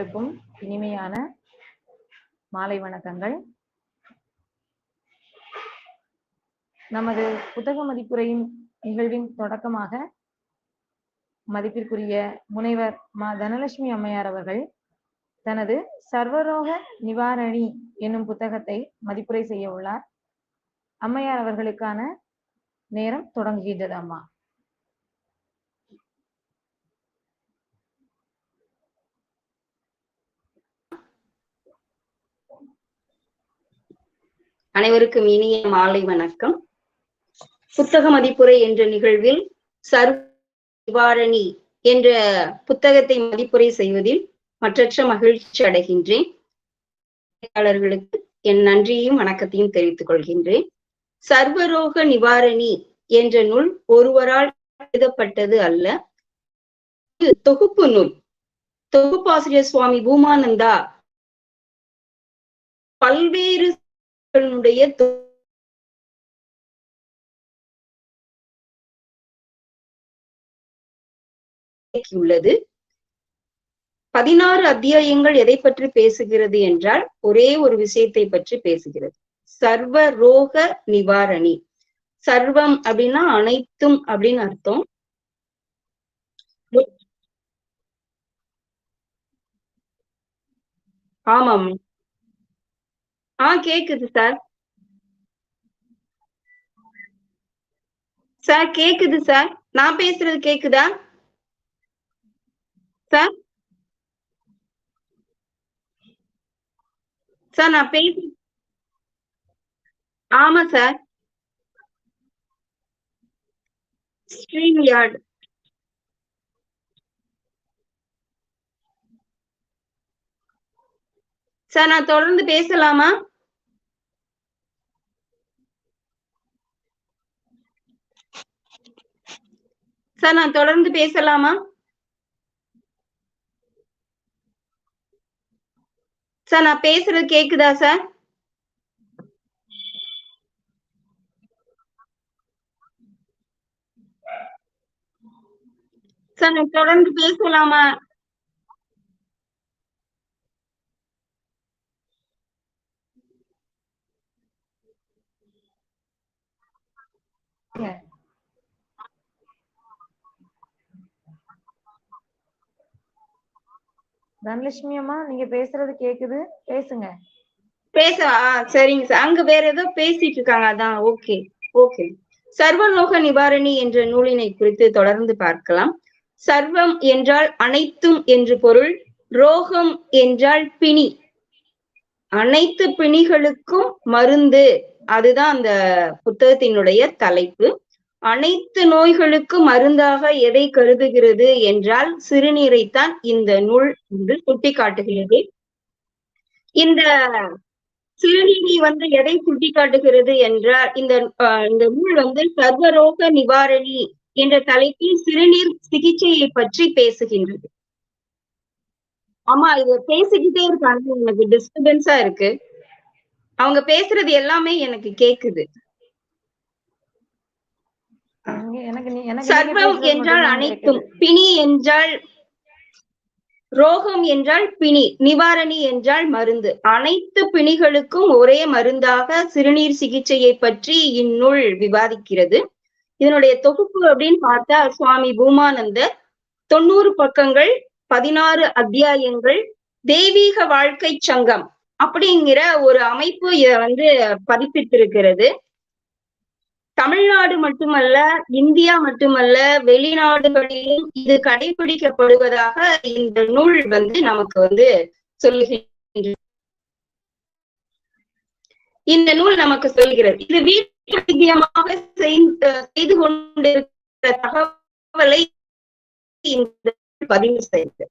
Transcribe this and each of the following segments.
அனைவருக்கும் இனிமையான மாலை வணக்கங்கள். நமது புத்தக மதிப்புரையின் நிகழ்வின் தொடக்கமாக மதிப்பிற்குரிய முனைவர் மா தனலட்சுமி அம்மையார் அவர்கள் தனது சர்வரோக நிவாரணி என்னும் புத்தகத்தை மதிப்புரை செய்ய உள்ளார். அம்மையார் அவர்களுக்கான நேரம் தொடங்குகின்றது அம்மா. அனைவருக்கும் இனிய மாலை வணக்கம். புத்தக மதிப்புரை என்ற நிகழ்வில் சர்வ நிவாரணி என்ற புத்தகத்தை மதிப்புரை செய்வதில் மற்றற்ற மகிழ்ச்சி அடைகின்றேன். என் நன்றியையும் வணக்கத்தையும் தெரிவித்துக் கொள்கின்றேன். சர்வரோக நிவாரணி என்ற நூல் ஒருவரால் எழுதப்பட்டது அல்ல. தொகுப்பு நூல். தொகுப்பாசிரியர் சுவாமி பூமானந்தா பல்வேறு னுடைய உள்ளது. பதினாறு அத்தியாயங்கள் எதை பற்றி பேசுகிறது என்றால் ஒரே ஒரு விஷயத்தை பற்றி பேசுகிறது. சர்வ ரோக நிவாரணி. சர்வம் அப்படின்னா அனைத்தும் அப்படின்னு அர்த்தம். ஆமாம். ஆ கேக்குது சார். சார் கேக்குது சார். நான் பேசுறது கேக்குதா? சார்? சார் நான் பேச ஆமா சார். ஸ்ட்ரீம் யார்டு சார் நான் தொடர்ந்து பேசலாமா? சார் நான் தொடர்ந்து பேசலாமா? சார் நான் பேசுறது கேக்குதா சார்? சார் நான் தொடர்ந்து பேசலாமா? தனலட்சுமி அம்மா நீங்க பேசுறது கேக்குது. பேசுங்க. பேச சரிங்க சார். அங்க வேற ஏதோ பேசிட்டு இருக்காங்க. அதான் ஓகே. ஓகே. சர்வலோக நிவாரணி என்ற நூலினை குறித்து தொடர்ந்து பார்க்கலாம். சர்வம் என்றால் அனைத்தும் என்று பொருள் ரோகம் என்றால் பிணி. அனைத்து பிணிகளுக்கும் மருந்து. அதுதான் அந்த புத்தகத்தினுடைய தலைப்பு. அனைத்து நோய்களுக்கும் மருந்தாக எதை கருதுகிறது என்றால் சிறுநீரைத்தான் இந்த நூல் வந்து சுட்டி காட்டுகிறது இந்த சிறுநீரை வந்து எதை சுட்டி காட்டுகிறது என்றால் இந்த இந்த நூல் வந்து சர்வரோக நிவாரணி என்ற தலைப்பில் சிறுநீர் சிகிச்சையை பற்றி பேசுகின்றது. ஆமா இது பேசிக்கிட்டே இருக்காங்க. எனக்கு டிஸ்டர்பன்ஸா இருக்கு. அவங்க பேசுறது எல்லாமே எனக்கு கேக்குது. சர்வம் என்றால் அனைத்தும். பிணி என்றால் ரோகம் என்றால் பிணி நிவாரணி என்றால் மருந்து. அனைத்து பிணிகளுக்கும் ஒரே மருந்தாக சிறுநீர் சிகிச்சையை பற்றி இந்நூல் விவாதிக்கிறது. இதனுடைய தொகுப்பு அப்படின்னு பார்த்தா சுவாமி பூமானந்தர் தொண்ணூறு பக்கங்கள் பதினாறு அத்தியாயங்கள் தெய்வீக வாழ்க்கை சங்கம் அப்படிங்கிற ஒரு அமைப்பு இத வந்து பதிப்பித்திருக்கிறது. தமிழ்நாடு மட்டுமல்ல இந்தியா மட்டுமல்ல வெளிநாடுகளிலும் இது கடைபிடிக்கப்படுவதாக இந்த நூல் வந்து நமக்கு வந்து சொல்லுகின்ற இந்த நூல் நமக்கு சொல்கிறது. இது வீட்டு செய்து கொண்டிருக்கிற தகவலை இந்த பதிவு செய்து.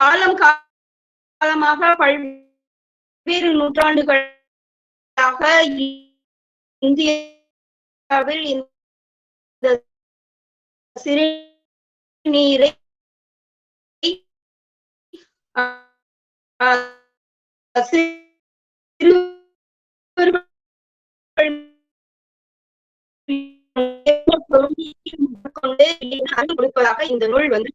காலம் காலமாக பல்வேறு நூற்றாண்டுகளாக இந்தியாவில் இந்த சிறுநீரை கொடுப்பதாக இந்த நூல் வந்து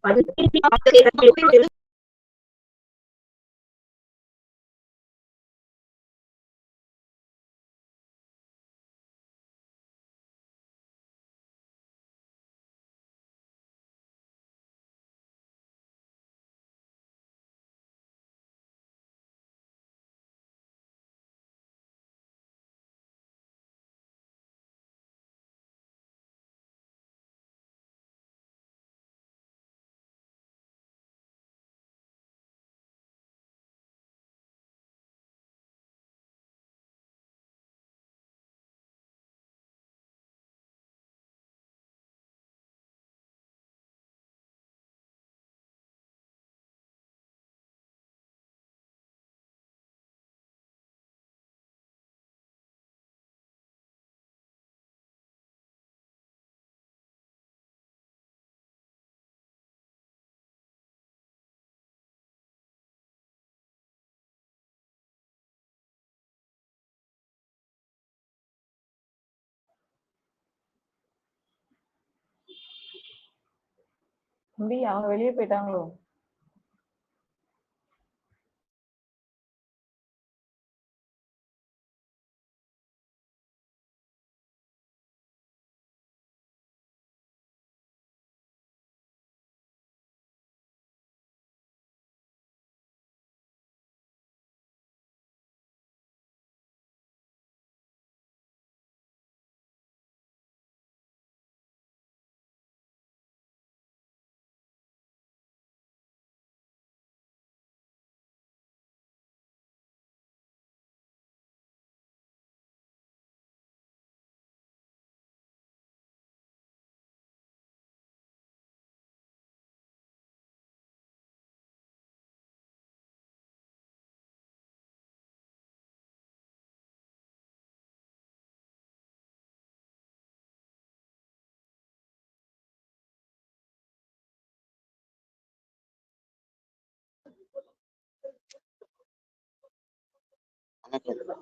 தம்பி அவங்க வெளியே போயிட்டாங்களோ?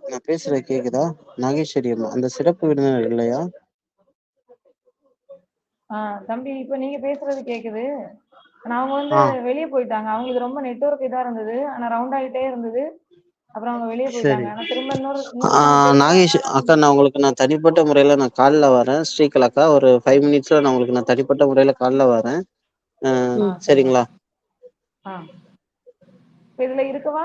நான் பேசுறது கேக்குதா? நாகேஸ்வரி அம்மா. அந்த சிறப்பு விருந்தினர் இல்லையா? தம்பி இப்ப நீங்க பேசுறது கேக்குது ஆனா அவங்க வந்து. வெளியே போயிட்டாங்க அவங்களுக்கு ரொம்ப நெட்வொர்க் இதா இருந்தது ஆனா ரவுண்ட் ஆயிட்டே இருந்தது அப்புறம் அவங்க வெளியே. போயிட்டாங்க ஆனா திரும்ப இன்னொரு. நாகேஷ் அக்கா நான் உங்களுக்கு நான் தனிப்பட்ட முறையில நான் கால்ல வரேன். ஸ்ரீகலா அக்கா ஒரு 5 மினிட்ஸ்ல நான் உங்களுக்கு நான் தனிப்பட்ட முறையில கால்ல வரேன். சரிங்களா? இதுல இருக்கவா